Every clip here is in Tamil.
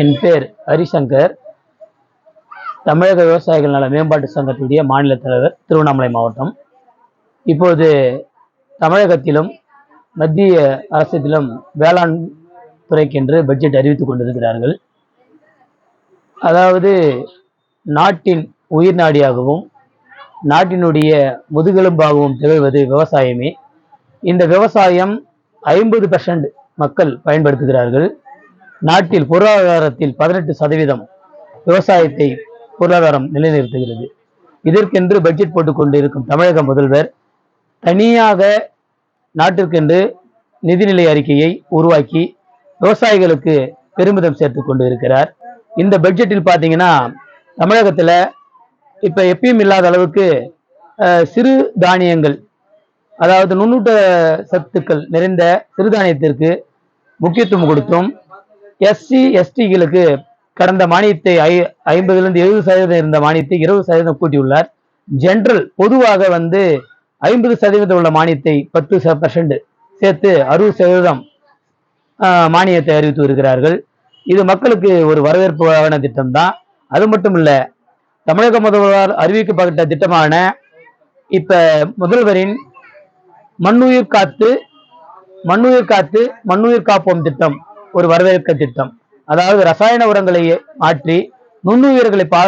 என் பேர் ஹரிசங்கர். தமிழக விவசாயிகள் நல மேம்பாட்டு சங்கத்துடைய மாநில தலைவர் திருவண்ணாமலை மாவட்டம். இப்போது தமிழகத்திலும் மத்திய அரசிலும் வேளாண் துறைக்கென்று பட்ஜெட் அறிவித்துக் கொண்டிருக்கிறார்கள். அதாவது நாட்டின் உயிர் நாடியாகவும் நாட்டினுடைய முதுகெலும்பாகவும் திகழ்வது விவசாயமே. இந்த விவசாயம் ஐம்பது பெர்சன்ட் மக்கள் பயன்படுத்துகிறார்கள். நாட்டில் பொருளாதாரத்தில் பதினெட்டு சதவீதம் விவசாயத்தை பொருளாதாரம் நிலைநிறுத்துகிறது. இதற்கென்று பட்ஜெட் போட்டுக்கொண்டு இருக்கும் தமிழக முதல்வர் தனியாக நாட்டிற்கென்று நிதிநிலை அறிக்கையை உருவாக்கி விவசாயிகளுக்கு பெருமிதம் சேர்த்து கொண்டு இருக்கிறார் இந்த பட்ஜெட்டில் பார்த்தீங்கன்னா தமிழகத்தில் இப்போ எப்பயும் இல்லாத அளவுக்கு சிறு தானியங்கள் அதாவது நுண்ணூட்ட சத்துக்கள் நிறைந்த சிறுதானியத்திற்கு முக்கியத்துவம் கொடுத்தும் எஸ்சி எஸ்டிகளுக்கு கடந்த மானியத்தை ஐ ஐம்பதுலேருந்து எழுபது சதவீதம் இருந்த மானியத்தை இருபது சதவீதம் கூட்டியுள்ளார். ஜென்ரல் பொதுவாக வந்து ஐம்பது சதவீதம் உள்ள மானியத்தை பத்து பர்சன்ட் சேர்த்து அறுபது சதவீதம் ஆஹ், மானியத்தை அறிவித்து வருகிறார்கள். இது மக்களுக்கு ஒரு வரவேற்பான திட்டம் தான். அது மட்டும் இல்ல தமிழக முதல்வரால் அறிவிக்கப்பட்ட திட்டமான இப்ப முதல்வரின் மண்ணுயிர் காத்து மண்ணுயிர் காத்து மண்ணுயிர் காப்போம் திட்டம் ஒரு வரவேற்க திட்டம். அதாவது ரசாயன உரங்களை மாற்றி நுண்ணுயிர்களை பா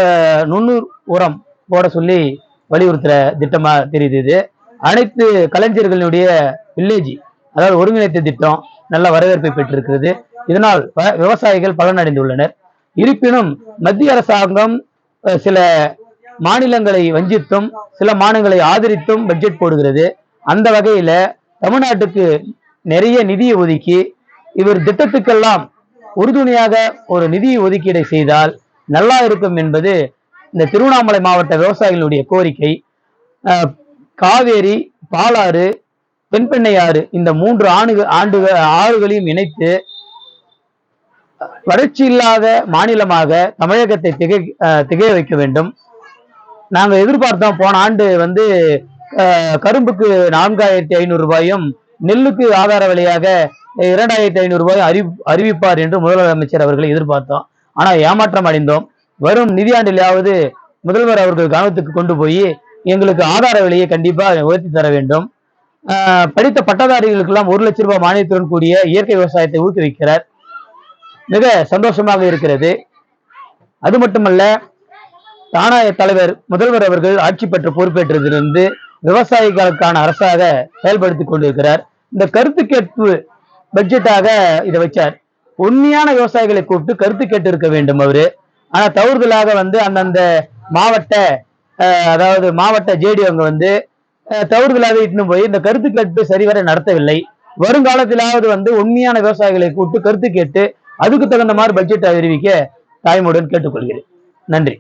நுண்ணுயிர் உரம் போட சொல்லி வலியுறுத்துற திட்டமா தெரியுது இது. அனைத்து கலைஞர்களுடைய வில்லேஜ் அதாவது ஒருங்கிணைத்த திட்டம் நல்ல வரவேற்பை பெற்றிருக்கிறது. இதனால் விவசாயிகள் பலனடைந்துள்ளனர். இருப்பினும் மத்திய அரசாங்கம் சில மாநிலங்களை வஞ்சித்தும் சில மாநிலங்களை ஆதரித்தும் பட்ஜெட் போடுகிறது. அந்த வகையில தமிழ்நாட்டுக்கு நிறைய நிதியை ஒதுக்கி இவர் திட்டத்துக்கெல்லாம் உறுதுணையாக ஒரு நிதி ஒதுக்கீடை செய்தால் நல்லா இருக்கும் என்பது இந்த திருவண்ணாமலை மாவட்ட விவசாயிகளுடைய கோரிக்கை. அஹ், காவேரி பாலாறு தென்பெண்ணையாறு இந்த மூன்று ஆண்டு ஆண்டு ஆறுகளையும் இணைத்து வறட்சி இல்லாத மாநிலமாக தமிழகத்தை திகை அஹ், திகழ வைக்க வேண்டும். நாங்க எதிர்பார்த்தோம் போன ஆண்டு வந்து அஹ், கரும்புக்கு நான்காயிரத்தி ஐநூறு ரூபாயும் நெல்லுக்கு ஆதார விலையாக இரண்டாயிரத்தி ஐநூறு ரூபாய் அறி அறிவிப்பார் என்று முதலமைச்சர் அவர்களை எதிர்பார்த்தோம். ஆனால் ஏமாற்றம் அடைந்தோம். வரும் நிதியாண்டிலாவது முதல்வர் அவர்கள் கவனத்துக்கு கொண்டு போய் எங்களுக்கு ஆதார விலையை கண்டிப்பாக உயர்த்தி தர வேண்டும். படித்த பட்டதாரிகளுக்கெல்லாம் ஒரு லட்சம் ரூபாய் மானியத்துடன் கூடிய இயற்கை விவசாயத்தை ஊக்குவிக்கிறார் மிக சந்தோஷமாக இருக்கிறது. அது மட்டுமல்ல தானாய தலைவர் முதல்வர் அவர்கள் ஆட்சி பெற்று பொறுப்பேற்றதிலிருந்து விவசாயிகளுக்கான அரசாக செயல்படுத்திக் கொண்டிருக்கிறார். இந்த கருத்து கேட்பு பட்ஜெட்டாக இதை வச்சார். உண்மையான விவசாயிகளை கூப்பிட்டு கருத்து கேட்டு இருக்க வேண்டும் அவரு. ஆனா தவறுதலாக வந்து அந்தந்த மாவட்ட அதாவது மாவட்ட ஜேடி அவங்க வந்து தவறுதலாக இட்டுன்னு போய் இந்த கருத்து கேட்பு சரிவர நடத்தவில்லை. வருங்காலத்திலாவது வந்து உண்மையான விவசாயிகளை கூப்பிட்டு கருத்து கேட்டு அதுக்கு தகுந்த மாதிரி பட்ஜெட் அறிவிக்க தாய்மையுடன் கேட்டுக்கொள்கிறேன். நன்றி.